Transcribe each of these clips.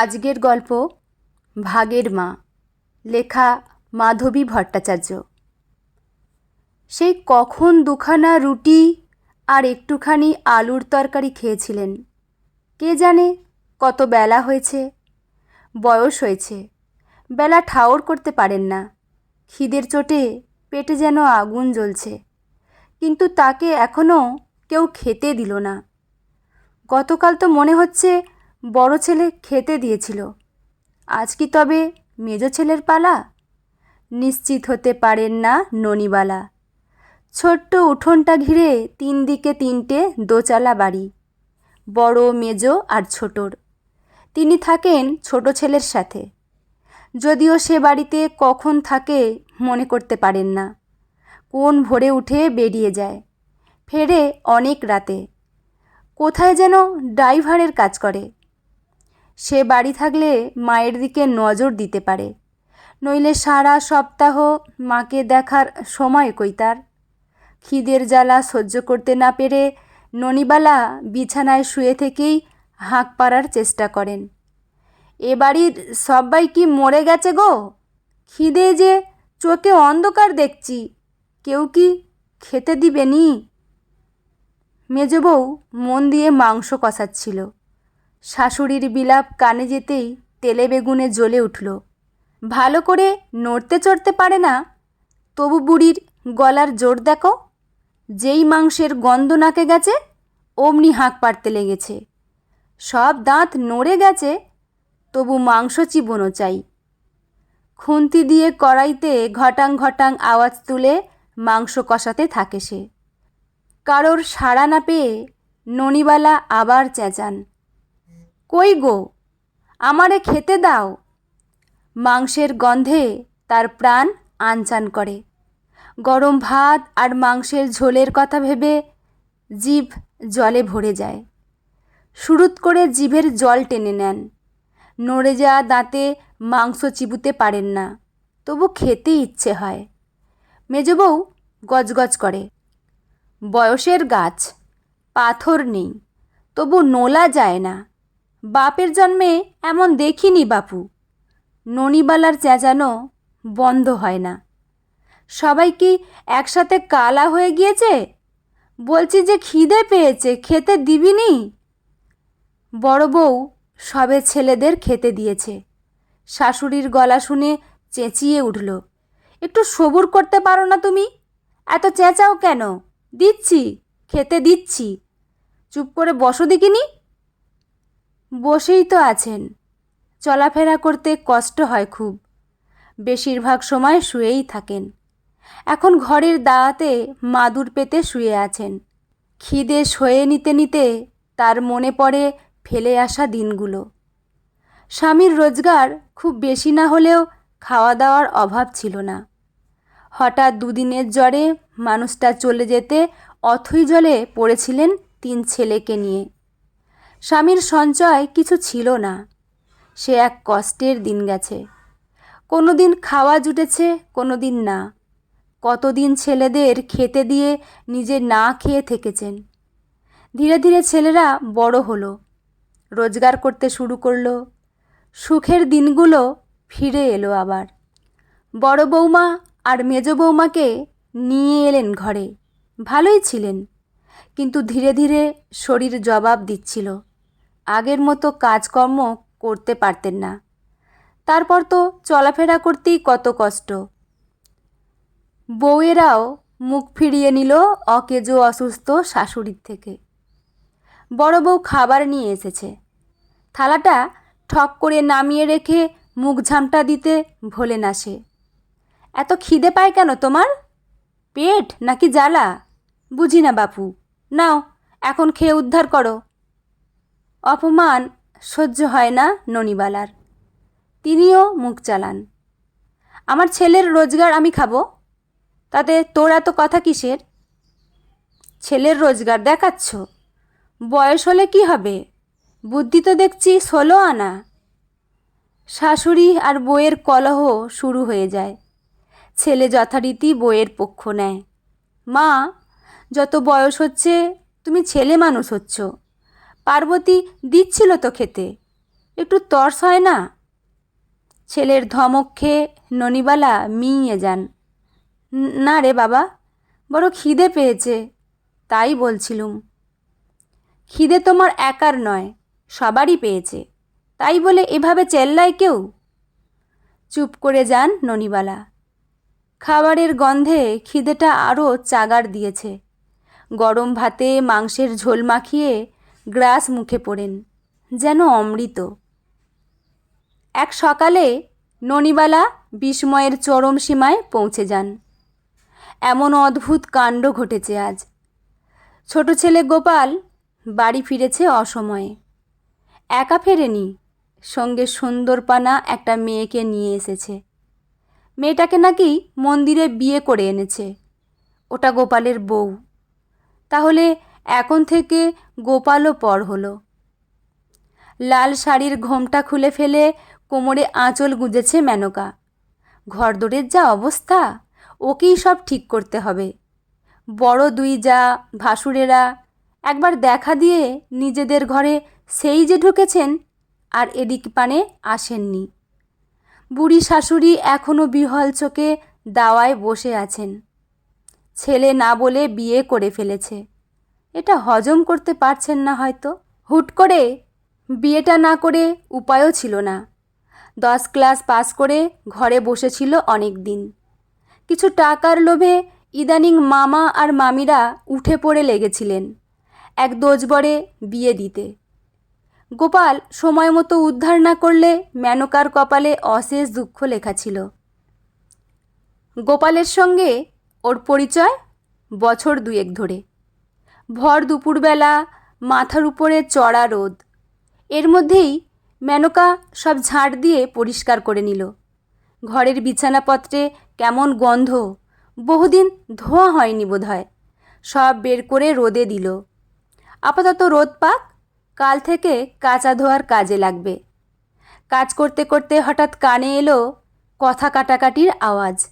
আজকের গল্প ভাগের মা, লেখা মাধবী ভট্টাচার্য। সেই কখন দুখানা রুটি আর একটুখানি আলুর তরকারি খেয়েছিলেন। কে জানে কত বেলা হয়েছে, বয়স হয়েছে, বেলা ঠাওর করতে পারেন না, খিদের চোটে পেটে যেন আগুন জ্বলছে, কিন্তু তাকে এখনও কেউ খেতে দিল না। গতকাল তো মনে হচ্ছে বড় ছেলে খেতে দিয়েছিল। আজ কি তবে মেজ ছেলের পালা? নিশ্চিত হতে পারেন না ননিবালা। ছোট্ট উঠোনটা ঘিরে তিন দিকে তিনটে দোচালা বাড়ি, বড়, মেজ আর ছোটর। তিনি থাকেন ছোট ছেলের সাথে। যদিও সে বাড়িতে কখন থাকে মনে করতে পারেন না। কোন ভোরে উঠে বেরিয়ে যায়, ফেরে অনেক রাতে। কোথায় যেন ড্রাইভারের কাজ করে। সে বাড়ি থাকলে মায়ের দিকে নজর দিতে পারে। নইলে সারা সপ্তাহ মাকে দেখার সময় কই তার? খিদের জ্বালা সহ্য করতে না পেরে ননিবালা বিছানায় শুয়ে থেকেই হাঁক পাড়ার চেষ্টা করেন। এ বাড়ির সবাই কি মরে গেছে গো? খিদে যে চোখে অন্ধকার দেখছি। কেউ কি খেতে দিবে নি? মেজ বউ মন দিয়ে মাংস কষাচ্ছিল। শাশুড়ির বিলাপ কানে যেতেই তেলে বেগুনে জ্বলে উঠল। ভালো করে নড়তে চড়তে পারে না, তবু বুড়ির গলার জোর দেখো। যেই মাংসের গন্ধ নাকে গেছে, অমনি হাঁক পাড়তে লেগেছে। সব দাঁত নড়ে গেছে, তবু মাংস চিবোনো চাই। খুন্তি দিয়ে কড়াইতে ঘটাং ঘটাং আওয়াজ তুলে মাংস কষাতে থাকে সে। কারোর সাড়া না পেয়ে ননিবালা আবার চেঁচান। কই গো? আমারে খেতে দাও। মাংসের গন্ধে তার প্রাণ আনচান করে। গরম ভাত আর মাংসের ঝোলের কথা ভেবে জিভ জলে ভরে যায়। শুরুত করে জিভের জল টেনে নেন। নড়ে যাওয়া দাঁতে মাংস চিবুতে পারেন না, তবু খেতে ইচ্ছে হয়। মেজবউ গজগজ করে, বয়সের গাছ, পাথর নেই, তবু নোলা যায় না। বাপের জন্মে এমন দেখিনি বাপু। ননিবালার চেঁচানো বন্ধ হয় না। সবাই কি একসাথে কালা হয়ে গিয়েছে? বলছি যে খিদে পেয়েছে, খেতে দিবিনি? বড় বউ সবে ছেলেদের খেতে দিয়েছে। শাশুড়ির গলা শুনে চেঁচিয়ে উঠল, একটু সবুর করতে পারো না তুমি? এত চেঁচাও কেন? দিচ্ছি, খেতে দিচ্ছি। চুপ করে বসো দেখিনি? বসেই তো আছেন। চলাফেরা করতে কষ্ট হয় খুব। বেশিরভাগ সময় শুয়েই থাকেন। এখন ঘরের দাওয়াতে মাদুর পেতে শুয়ে আছেন। খিদে সয়ে নিতে নিতে তার মনে পড়ে ফেলে আসা দিনগুলো। স্বামীর রোজগার খুব বেশি না হলেও খাওয়া দাওয়ার অভাব ছিল না। হঠাৎ দুদিনের জ্বরে মানুষটা চলে যেতে অথই জলে পড়েছিলেন তিন ছেলেকে নিয়ে। স্বামীর সঞ্চয় কিছু ছিল না। সে এক কষ্টের দিন গেছে। কোনো দিন খাওয়া জুটেছে কোনো দিন না। কতদিন ছেলেদের খেতে দিয়ে নিজে না খেয়ে থেকেছেন। ধীরে ধীরে ছেলেরা বড় হলো, রোজগার করতে শুরু করল। সুখের দিনগুলো ফিরে এলো আবার। বড় বৌমা আর মেজ বৌমাকে নিয়ে এলেন ঘরে। ভালোই ছিলেন, কিন্তু ধীরে ধীরে শরীর জবাব দিচ্ছিল। আগের মতো কাজকর্ম করতে পারতেন না। তারপর তো চলাফেরা করতেই কত কষ্ট। বউয়েরাও মুখ ফিরিয়ে নিল অকেজো অসুস্থ শাশুড়ির থেকে। বড় বউ খাবার নিয়ে এসেছে। থালাটা ঠক করে নামিয়ে রেখে মুখ ঝামটা দিতে ভোলে না সে। এত খিদে পায় কেন তোমার? পেট নাকি জ্বালা? বুঝি না বাপু। নাও, এখন খেয়ে উদ্ধার করো। অপমান সহ্য হয় না ননিবালার। তিনিও মুখ চালান। আমার ছেলের রোজগার আমি খাব? তাতে তোর এত কথা কিসের? ছেলের রোজগার দেখাচ্ছ? বয়স হলে কি হবে? বুদ্ধি তো দেখছি ষোলো আনা। শাশুড়ি আর বইয়ের কলহ শুরু হয়ে যায়। ছেলে যথারীতি বইয়ের পক্ষ নেয়। মা, যত বয়স হচ্ছে, তুমি ছেলে মানুষ হচ্ছ। পার্বতী দিচ্ছিল তো খেতে। একটু তর্স হয় না? ছেলের ধমক খেয়ে ননিবালা মিইয়ে যান। না রে বাবা, বড় খিদে পেয়েছে, তাই বলছিলুম। খিদে তোমার একার নয়, সবারই পেয়েছে, তাই বলে এভাবে চেল্লায় কেউ? চুপ করে যান ননিবালা। খাবারের গন্ধে খিদেটা আরও চাগার দিয়েছে। গরম ভাতে মাংসের ঝোল মাখিয়ে গ্রাস মুখে পড়েন, যেন অমৃত। এক সকালে ননিবালা বিস্ময়ের চরম সীমায় পৌঁছে যান। এমন অদ্ভুত কাণ্ড ঘটেছে আজ। ছোট ছেলে গোপাল বাড়ি ফিরেছে অসময়ে। একা ফেরেনি, সঙ্গে সুন্দরপানা একটা মেয়েকে নিয়ে এসেছে। মেয়েটাকে নাকি মন্দিরে বিয়ে করে এনেছে। ওটা গোপালের বউ। তাহলে এখন থেকে গোপালও পর হলো। লাল শাড়ির ঘোমটা খুলে ফেলে কোমরে আঁচল গুঁজেছে মেনকা। ঘরদোরের যা অবস্থা, ওকেই সব ঠিক করতে হবে। বড় দুই যা, ভাসুরেরা, একবার দেখা দিয়ে নিজেদের ঘরে সেই যে ঢুকেছেন আর এদিক পানে আসেননি। বুড়ি শাশুড়ি এখনও বিহল চোখে দাওয়ায় বসে আছেন। ছেলে না বলে বিয়ে করে ফেলেছে। এটা হজম করতে পারছেন না হয়তো। হুট করে বিয়েটা না করে উপায়ও ছিল না। দশ ক্লাস পাস করে ঘরে বসেছিল অনেক দিন কিছু টাকার লোভে ইদানিং মামা আর মামিরা উঠে পড়ে লেগেছিলেন এক দোজবরে বিয়ে দিতে। গোপাল সময় মতো উদ্ধার না করলে মেনকার কপালে অশেষ দুঃখ লেখা ছিল। গোপালের সঙ্গে ওর পরিচয় বছর দুয়েক ধরে। ভর দুপুরবেলা, মাথার উপরে চড়া রোদ। এর মধ্যেই মেনকা সব ঝাড় দিয়ে পরিষ্কার করে নিল। ঘরের বিছানাপত্রে কেমন গন্ধ, বহুদিন ধোয়া হয়নি বোধহয়। সব বের করে রোদে দিল। আপাতত রোদ পাক, কাল থেকে কাঁচা ধোয়ার কাজে লাগবে। কাজ করতে করতে হঠাৎ কানে এলো কথা কাটাকাটির আওয়াজ।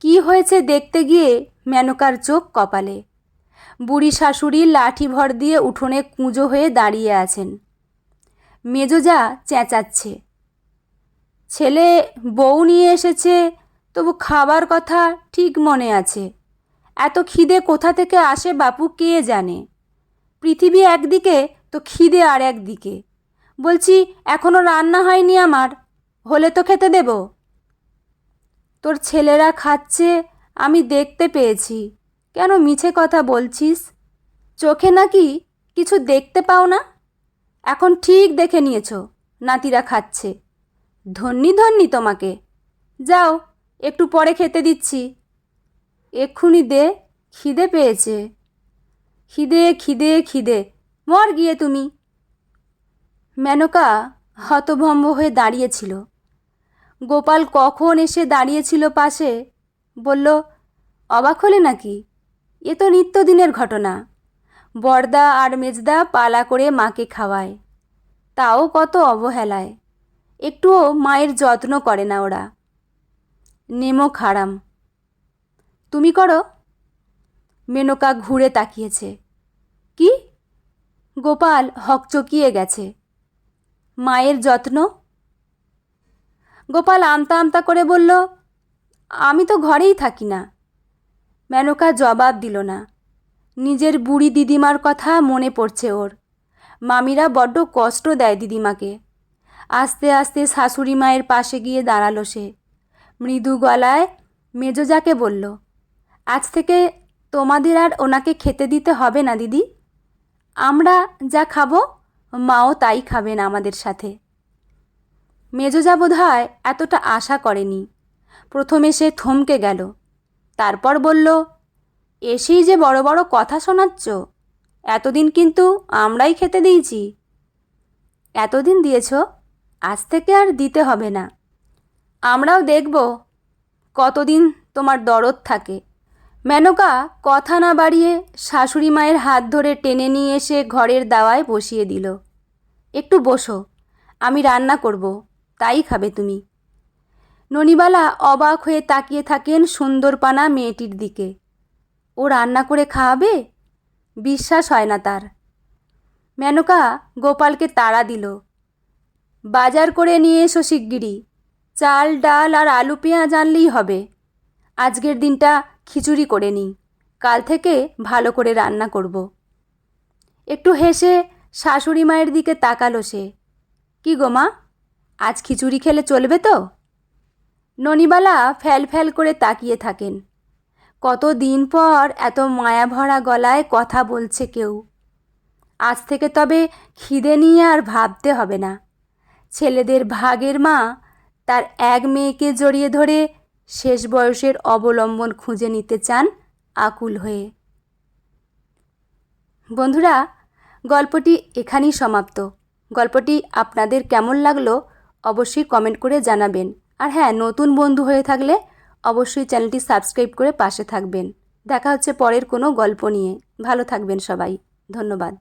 কি হয়েছে দেখতে গিয়ে মেনকার চোখ কপালে। বুড়ি শাশুড়ি লাঠি ভর দিয়ে উঠোনে কুঁজো হয়ে দাঁড়িয়ে আছেন। মেজোজা চেঁচাচ্ছে। ছেলে, বউ নিয়ে এসেছে, তবু খাবার কথা ঠিক মনে আছে। এত খিদে কোথা থেকে আসে বাপু কে জানে। পৃথিবী একদিকে, তো খিদে আর একদিকে। বলছি এখনও রান্না হয়নি আমার, হলে তো খেতে দেব। তোর ছেলেরা খাচ্ছে, আমি দেখতে পেয়েছি। কেন মিছে কথা বলছিস? চোখে নাকি কিছু দেখতে পাও না? এখন ঠিক দেখে নিয়েছ, নাতিরা খাচ্ছে। ধন্যি ধন্যি তোমাকে। যাও, একটু পরে খেতে দিচ্ছি। এক্ষুনি দে, খিদে পেয়েছে। খিদে খিদে খিদে, মর গিয়ে তুমি। মেনকা হতভম্ব হয়ে দাঁড়িয়েছিল। গোপাল কখন এসে দাঁড়িয়েছিল পাশে? বলল, অবাক হলে নাকি? এ তো নিত্যদিনের ঘটনা। বর্দা আর মেজদা পালা করে মাকে খাওয়ায়। তাও কত অবহেলায়। একটুও মায়ের যত্ন করে না ওরা। নেমো খারাম। তুমি করো। মেনকা ঘুরে তাকিয়েছে। কি? গোপাল হকচকিয়ে গেছে। মায়ের যত্ন? গোপাল আমতা আমতা করে বলল, আমি তো ঘরেই থাকি না। মেনকা জবাব দিল না। নিজের বুড়ি দিদিমার কথা মনে পড়ছে ওর। মামিরা বড্ড কষ্ট দেয় দিদিমাকে। আস্তে আস্তে শাশুড়ি মায়ের পাশে গিয়ে দাঁড়াল সে। মৃদু গলায় মেজোজাকে বলল, আজ থেকে তোমাদের আর ওনাকে খেতে দিতে হবে না দিদি। আমরা যা খাব, মাও তাই খাবেন আমাদের সাথে। মেজোজা বোধ হয় এতটা আশা করেনি। প্রথমে সে থমকে গেল। তারপর বলল, এসেই যে বড় বড় কথা শোনাচ্ছ, এতদিন কিন্তু আমরাই খেতে দিয়েছি। এতদিন দিয়েছ, আজ থেকে আর দিতে হবে না। আমরাও দেখব কতদিন তোমার দরদ থাকে। মেনকা কথা না বাড়িয়ে শাশুড়ি মায়ের হাত ধরে টেনে নিয়ে এসে ঘরের দাওয়ায় বসিয়ে দিল, একটু বসো, আমি রান্না করব, তাই খাবে তুমি। ননিবালা অবাক হয়ে তাকিয়ে থাকেন সুন্দরপানা মেয়েটির দিকে। ও রান্না করে খাওয়াবে? বিশ্বাস হয় না তার। মেনকা গোপালকে তাড়া দিল। বাজার করে নিয়ে এসো শিগগিরই। চাল, ডাল আর আলু পেঁয়াজ আনলেই হবে। আজকের দিনটা খিচুড়ি করে নিই। কাল থেকে ভালো করে রান্না করব। একটু হেসে শাশুড়ি মায়ের দিকে তাকালো সে। কি গো মা, আজ খিচুড়ি খেলে চলবে তো? ননিবালা ফ্যাল ফ্যাল করে তাকিয়ে থাকেন। কত দিন পর এত মায়া ভরা গলায় কথা বলছে কেউ। আজ থেকে তবে খিদে নিয়ে আর ভাবতে হবে না। ছেলেদের ভাগের মা তার এক মেয়েকে জড়িয়ে ধরে শেষ বয়সের অবলম্বন খুঁজে নিতে চান আকুল হয়ে। বন্ধুরা, গল্পটি এখানেই সমাপ্ত। গল্পটি আপনাদের কেমন লাগল অবশ্যই কমেন্ট করে জানাবেন। আর হ্যাঁ নতুন বন্ধু হয়ে থাকলে অবশ্যই চ্যানেলটি সাবস্ক্রাইব করে পাশে থাকবেন। দেখা হচ্ছে পরের কোনো গল্প নিয়ে। ভালো থাকবেন সবাই। ধন্যবাদ।